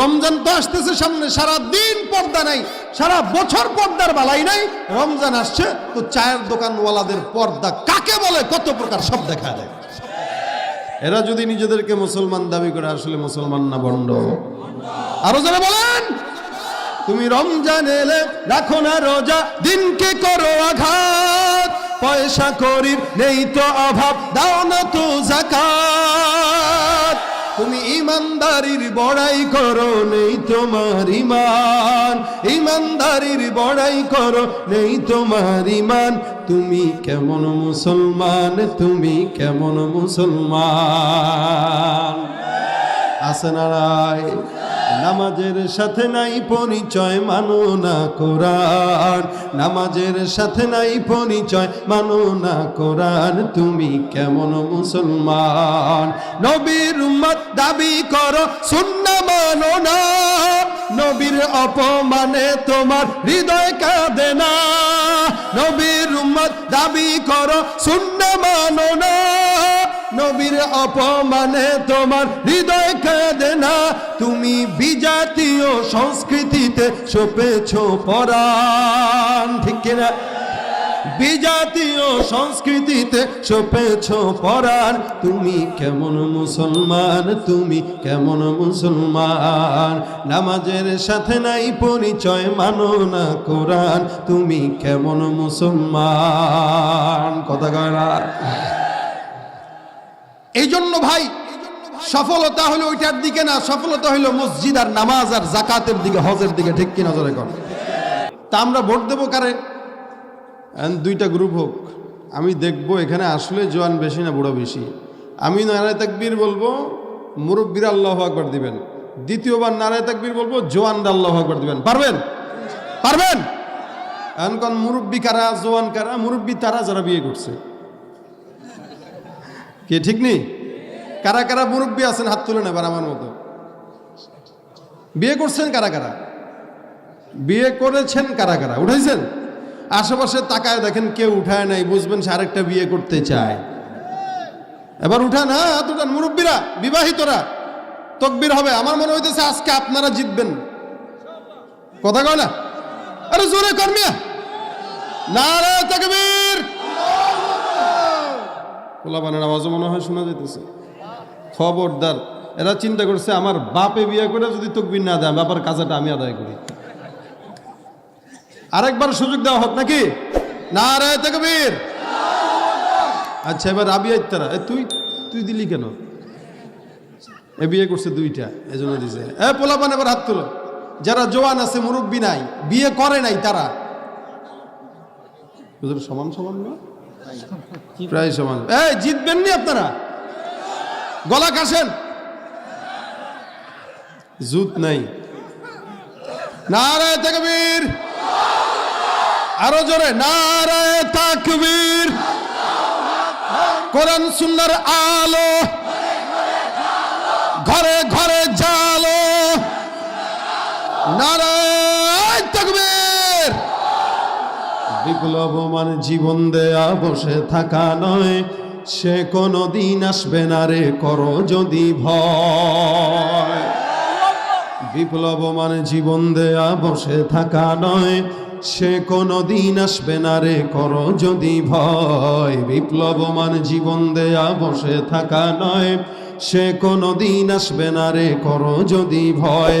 রমজান তো আসতেছে সামনে, সারা দিন পর্দা নাই, সারা বছর পর্দার বালাই নাই। রমজান আসছে, তো চায়ের দোকানওয়ালাদের পর্দা কাকে বলে? কত প্রকার সব দেখা দেয় এরা যদি নিজেদেরকে মুসলমান দাবি করে, আসলে মুসলমান না বন্ড। আরও যারা বলেন। তুমি রমজান এলে রাখো না রোজা, দিনকে করো আঘাত। পয়সা করির নেই তো অভাব, দাও না তো জাকাত। তুমি ইমানদারির বড়াই করো, নেই তোমার ইমান ইমানদারির বড়াই করো, নেই তোমার ইমান তুমি কেমন মুসলমান, তুমি কেমন মুসলমান। আছে নামাজের সাথে নাই পরিচয়, মানো না কোরআন। নামাজের সাথে নাই পরিচয়, মানো না কোরআন। তুমি কেমন মুসলমান? নবীর উম্মত দাবি করো শূন্য মানো না। নবীর অপমানে তোমার হৃদয় কাঁদে না। নবীর উম্মত দাবি করো শূন্য মানো না। নবীর অপমানে তোমার হৃদয় কাঁদে না। তুমি বিজাতীয় সংস্কৃতিতে সপেছ পরাণ, ঠিক কিনা? বিজাতীয় সংস্কৃতিতে সপেছ পরাণ। তুমি কেমন মুসলমান, তুমি কেমন মুসলমান? নামাজের সাথে নাই পরিচয়, মানো না কোরআন। তুমি কেমন মুসলমান? কথা কয় না। এই জন্য ভাই, সফলতা হলো ওইটার দিকে না, সফলতা হলো মসজিদ আর নামাজ আর জাকাতের দিকে, হজের দিকে, ঠিক কি নজরে কর তা আমরা ভোট দেবো কারে? দুইটা গ্রুপ হোক। আমি দেখব এখানে আসলে জোয়ান বেশি না বুড়ো বেশি। আমি নারায় তাকবীর বলব, মুরব্বীর আল্লাহ আকবার দিবেন। দ্বিতীয়বার নারায় তাকবীর বলব জোয়ান আল্লাহ আকবার দিবেন। পারবেন? পারবেন? এখন মুরব্বী কারা, জোয়ান কারা? মুরব্বী তারা যারা বিয়ে করছে। কে ঠিক নেই? কারা কারা মুরব্বী আছেন হাত তুলে নেবার আমার মতো? বিয়ে করছেন কারা কারা? বিয়ে করেছেন কারা কারা? উঠাইছেন? আশেপাশে তাকায় দেখেন কেউ উঠায় নাই, বুঝবেন সে আরেকটা বিয়ে করতে চায়। এবার উঠান হ্যাঁ হাত উঠান, মুরব্বীরা, বিবাহিতরা, তকবির হবে। আমার মনে হইতেছে আজকে আপনারা জিতবেন। কথা কয় না? আরে জোরে কর্মিয়া নারে তকবীর! পোলাপানের আওয়াজও মনে হয় শোনা যেতেছে খবরদার, এরা চিন্তা করছে আমার বাপে বিয়ে করে যদি তকবির না দেয় বাবার কাজাটা আমি আদায় করি। আরেকবার সুযোগ দেওয়া হোক নাকি? না রে তকবীর! আচ্ছা এবার রাবি আইতারা এ, তুই তুই দিলি কেন? এ, বিয়ে করছে দুইটা, এজন্য দিছে। এ, পোলাপান, এবার হাত তুলো। যারা জোয়ান আছে, মুরব্বী নাই, বিয়ে করে নাই তারা। সমান সমান না প্রায় সমান। এই জিতবেন নি আপনারা? গলা কাশেন। জুত নাই। নারায় তাকবীর। আরও জোরে, নারায় তাকবীর। কোরআন, সুন্নার আলো। ঘরে ঘরে জালো। নারায় তাকবীর বিপ্লব মানে জীবন দেয়া বসে থাকা নয়, সে কোনো দিন আসবে না রে, করো যদি ভয়। বিপ্লব মানে জীবন দেয়া বসে থাকা নয়, সে কোনো দিন আসবে না রে, করো যদি ভয়। বিপ্লব মানে জীবন দেয়া বসে থাকা নয়, সে কোনো দিন আসবে না রে, করো যদি ভয়।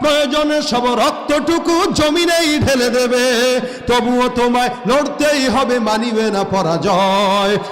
প্রয়োজনে সব রক্তটুকু জমিনেই ঢেলে দেবে। তবুও তোমায় লড়তেই হবে মানিবে না পরাজয়।